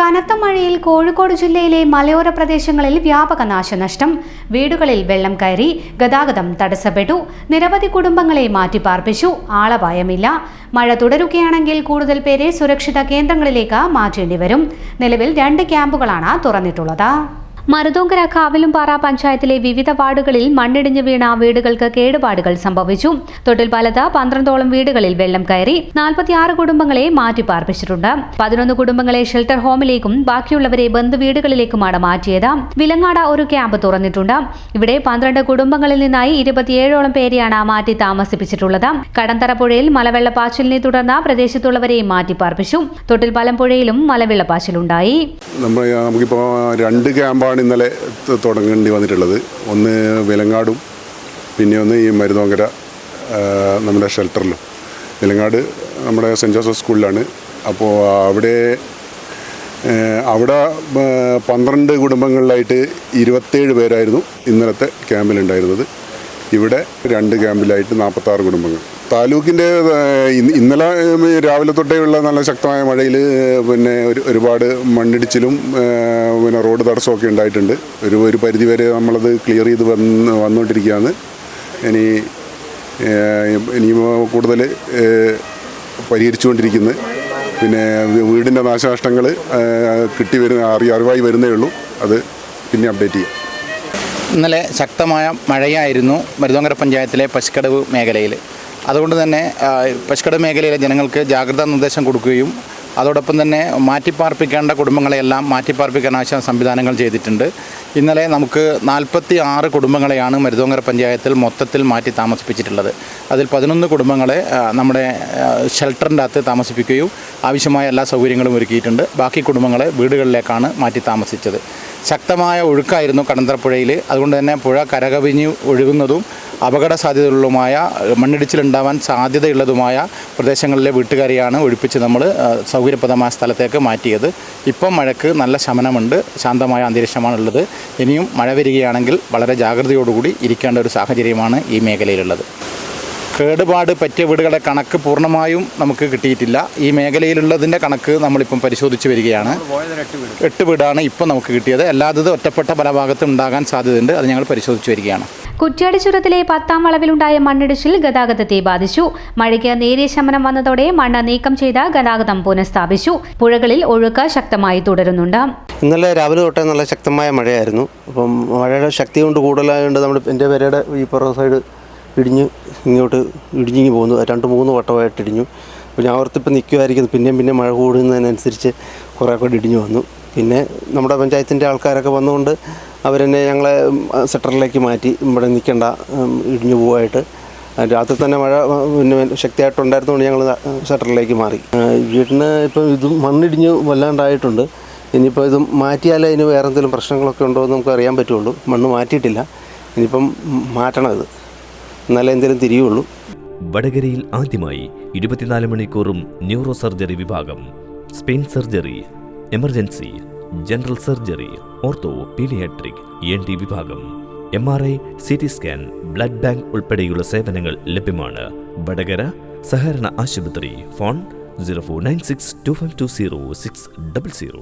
കനത്ത മഴയിൽ കോഴിക്കോട് ജില്ലയിലെ മലയോര പ്രദേശങ്ങളിൽ വ്യാപക നാശനഷ്ടം. വീടുകളിൽ വെള്ളം കയറി ഗതാഗതം തടസ്സപ്പെട്ടു. നിരവധി കുടുംബങ്ങളെ മാറ്റിപ്പാർപ്പിച്ചു. ആളപായമില്ല. മഴ തുടരുകയാണെങ്കിൽ കൂടുതൽ പേരെ സുരക്ഷിത കേന്ദ്രങ്ങളിലേക്ക് മാറ്റേണ്ടി വരും നിലവിൽ രണ്ട് ക്യാമ്പുകളാണ് തുറന്നിട്ടുള്ളത്. മരുതോങ്കര കാവിലുംപാറ പഞ്ചായത്തിലെ വിവിധ വാർഡുകളിൽ മണ്ണിടിഞ്ഞു വീണ വീടുകൾക്ക് കേടുപാടുകൾ സംഭവിച്ചു. തൊട്ടിൽപാലത്ത് പന്ത്രണ്ടോളം വീടുകളിൽ വെള്ളം കയറി നാൽപ്പത്തിയാറ് കുടുംബങ്ങളെ മാറ്റിപ്പാർപ്പിച്ചിട്ടുണ്ട്. പതിനൊന്ന് കുടുംബങ്ങളെ ഷെൽട്ടർ ഹോമിലേക്കും ബാക്കിയുള്ളവരെ ബന്ധുവീടുകളിലേക്കുമാണ് മാറ്റിയത്. വിലങ്ങാട് ഒരു ക്യാമ്പ് തുറന്നിട്ടുണ്ട്. ഇവിടെ പന്ത്രണ്ട് കുടുംബങ്ങളിൽ നിന്നായി ഇരുപത്തിയേഴോളം പേരെയാണ് മാറ്റി താമസിപ്പിച്ചിട്ടുള്ളത്. കടന്തറ പുഴയിൽ മലവെള്ളപ്പാച്ചിലിനെ തുടർന്ന് പ്രദേശത്തുള്ളവരെ മാറ്റിപ്പാർപ്പിച്ചു. തൊട്ടിൽപാലം പുഴയിലും മലവെള്ളപ്പാച്ചിലുണ്ടായി. രണ്ട് ക്യാമ്പാണ് ഇന്നലെ ത- തുടങ്ങേണ്ടി വന്നിട്ടുള്ളത്. ഒന്ന് വിലങ്ങാടും പിന്നെ ഒന്ന് ഈ മരുതോങ്കര നമ്മുടെ ഷെൽട്ടറിലും. വിലങ്ങാട് നമ്മുടെ സെന്റ് ജോസഫ് സ്കൂളിലാണ്. അപ്പോൾ അവിടെ അവിടെ പന്ത്രണ്ട് കുടുംബങ്ങളിലായിട്ട് ഇരുപത്തേഴ് പേരായിരുന്നു ഇന്നലത്തെ ക്യാമ്പിലുണ്ടായിരുന്നത്. ഇവിടെ രണ്ട് ക്യാമ്പിലായിട്ട് നാൽപ്പത്താറ് കുടുംബങ്ങൾ. താലൂക്കിന്റെ ഇന്നലെ രാവിലെ തൊട്ടേയുള്ള നല്ല ശക്തമായ മഴയിൽ പിന്നെ ഒരു ഒരുപാട് മണ്ണിടിച്ചിലും പിന്നെ റോഡ് തടസ്സമൊക്കെ ഉണ്ടായിട്ടുണ്ട്. ഒരു ഒരു പരിധിവരെ നമ്മളത് ക്ലിയർ ചെയ്ത് വന്ന് വന്നുകൊണ്ടിരിക്കുകയാണ് ഇനി ഇനി കൂടുതൽ പരിഹരിച്ചുകൊണ്ടിരിക്കുന്നത് പിന്നെ വീടിന്റെ നാശനഷ്ടങ്ങൾ കിട്ടി വരുന്ന അറി അറിവായി വരുന്നേ ഉള്ളൂ. അത് പിന്നെ അപ്ഡേറ്റ് ചെയ്യാം. ഇന്നലെ ശക്തമായ മഴയായിരുന്നു മരുതോങ്കര പഞ്ചായത്തിലെ പശുക്കടവ് മേഖലയിൽ അതുകൊണ്ട് തന്നെ പശുക്കട മേഖലയിലെ ജനങ്ങൾക്ക് ജാഗ്രതാ നിർദ്ദേശം കൊടുക്കുകയും അതോടൊപ്പം തന്നെ മാറ്റിപ്പാർപ്പിക്കേണ്ട കുടുംബങ്ങളെയെല്ലാം മാറ്റിപ്പാർപ്പിക്കാൻ ആവശ്യം സംവിധാനങ്ങൾ ചെയ്തിട്ടുണ്ട്. ഇന്നലെ നമുക്ക് നാൽപ്പത്തി ആറ് കുടുംബങ്ങളെയാണ് മരുതോങ്കര പഞ്ചായത്തിൽ മൊത്തത്തിൽ മാറ്റി താമസിപ്പിച്ചിട്ടുള്ളത്. അതിൽ പതിനൊന്ന് കുടുംബങ്ങളെ നമ്മുടെ ഷെൽട്ടറിന്റെ അകത്ത് താമസിപ്പിക്കുകയും ആവശ്യമായ എല്ലാ സൗകര്യങ്ങളും ഒരുക്കിയിട്ടുണ്ട്. ബാക്കി കുടുംബങ്ങളെ വീടുകളിലേക്കാണ് മാറ്റി താമസിച്ചത്. ശക്തമായ ഒഴുക്കായിരുന്നു കടന്തറപ്പുഴയിൽ അതുകൊണ്ട് തന്നെ പുഴ കരകവിഞ്ഞ് ഒഴുകുന്നതും അപകട സാധ്യതയുള്ളതുമായ മണ്ണിടിച്ചിലുണ്ടാവാൻ സാധ്യതയുള്ളതുമായ പ്രദേശങ്ങളിലെ വീട്ടുകാരെയാണ് ഒഴിപ്പിച്ച് നമ്മൾ സൗകര്യപ്രദമായ സ്ഥലത്തേക്ക് മാറ്റിയത്. ഇപ്പം മഴയ്ക്ക് നല്ല ശമനമുണ്ട് ശാന്തമായ അന്തരീക്ഷമാണുള്ളത്. ഇനിയും മഴ വരികയാണെങ്കിൽ വളരെ ജാഗ്രതയോടുകൂടി ഇരിക്കേണ്ട ഒരു സാഹചര്യമാണ് ഈ മേഖലയിലുള്ളത്. കേടുപാട് പറ്റിയ വീടുകളുടെ കണക്ക് പൂർണമായും നമുക്ക് കിട്ടിയിട്ടില്ല. ഈ മേഖലയിലുള്ളതിന്റെ കണക്ക് നമ്മളിപ്പം പരിശോധിച്ച് വരികയാണ്. എട്ട് വീടാണ് ഇപ്പം നമുക്ക് കിട്ടിയത്. അല്ലാത്തത് ഒറ്റപ്പെട്ട പല ഭാഗത്തും ഉണ്ടാകാൻ സാധ്യതയുണ്ട്. അത് ഞങ്ങൾ പരിശോധിച്ച് വരികയാണ്. കുറ്റ്യാടി ചുരത്തിലെ പത്താം വളവിലുണ്ടായ മണ്ണിടിച്ചിൽ ഗതാഗതത്തെ ബാധിച്ചു. മഴയ്ക്ക് നേരിയ ശമനം വന്നതോടെ മണ്ണ് നീക്കം ചെയ്ത ഗതാഗതം പുനഃസ്ഥാപിച്ചു. പുഴകളിൽ ഒഴുക്ക് ശക്തമായി തുടരുന്നുണ്ട്. ഇന്നലെ രാവിലെ തൊട്ടേ നല്ല ശക്തമായ മഴയായിരുന്നു. അപ്പം മഴയുടെ ശക്തി കൊണ്ട് കൂടുതലായതുകൊണ്ട് നമ്മുടെ എന്റെ പെരയുടെ ഈ പുറം സൈഡ് ഇടിഞ്ഞ് ഇങ്ങോട്ട് ഇടിഞ്ഞിങ്ങി പോകുന്നു. രണ്ട് മൂന്ന് വട്ടമായിട്ട് ഇടിഞ്ഞു. അപ്പോൾ ഞാൻ ഓർത്തിപ്പോൾ നിൽക്കുമായിരിക്കും പിന്നെയും പിന്നെ മഴ കൂടുന്നതിനനുസരിച്ച് കുറേ കൂടി ഇടിഞ്ഞു വന്നു. പിന്നെ നമ്മുടെ പഞ്ചായത്തിന്റെ ആൾക്കാരൊക്കെ വന്നുകൊണ്ട് അവരെന്നെ ഞങ്ങളെ സെക്ടറിലേക്ക് മാറ്റി ഇവിടെ നിൽക്കേണ്ട ഇടിഞ്ഞു പോവായിട്ട്. രാത്രി തന്നെ മഴ പിന്നെ ശക്തിയായിട്ടുണ്ടായിരുന്നതുകൊണ്ട് ഞങ്ങൾ സെക്ടറിലേക്ക് മാറി. വീട്ടിന് ഇപ്പം ഇത് മണ്ണിടിഞ്ഞ് വല്ലാണ്ടായിട്ടുണ്ട്. ഇനിയിപ്പോൾ ഇത് മാറ്റിയാലേ ഇതിന് വേറെ എന്തെങ്കിലും പ്രശ്നങ്ങളൊക്കെ ഉണ്ടോ എന്ന് നമുക്ക് അറിയാൻ പറ്റുള്ളൂ. മണ്ണ് മാറ്റിയിട്ടില്ല. ഇനിയിപ്പം മാറ്റണം ഇത്. എന്നാലേ എന്തെങ്കിലും തിരിയുള്ളൂ. വടകരയിൽ ആദ്യമായി ഇരുപത്തിനാല് മണിക്കൂറും ന്യൂറോ സർജറി വിഭാഗം. Spine surgery emergency. General surgery ortho paediatric ENT വിഭാഗം M R I C T scan blood bank ഉൾപ്പെടെയുള്ള സേവനങ്ങൾ ലഭ്യമാണ്. വടകര സഹകരണ ആശുപത്രി phone zero four nine six two five two zero six double zero.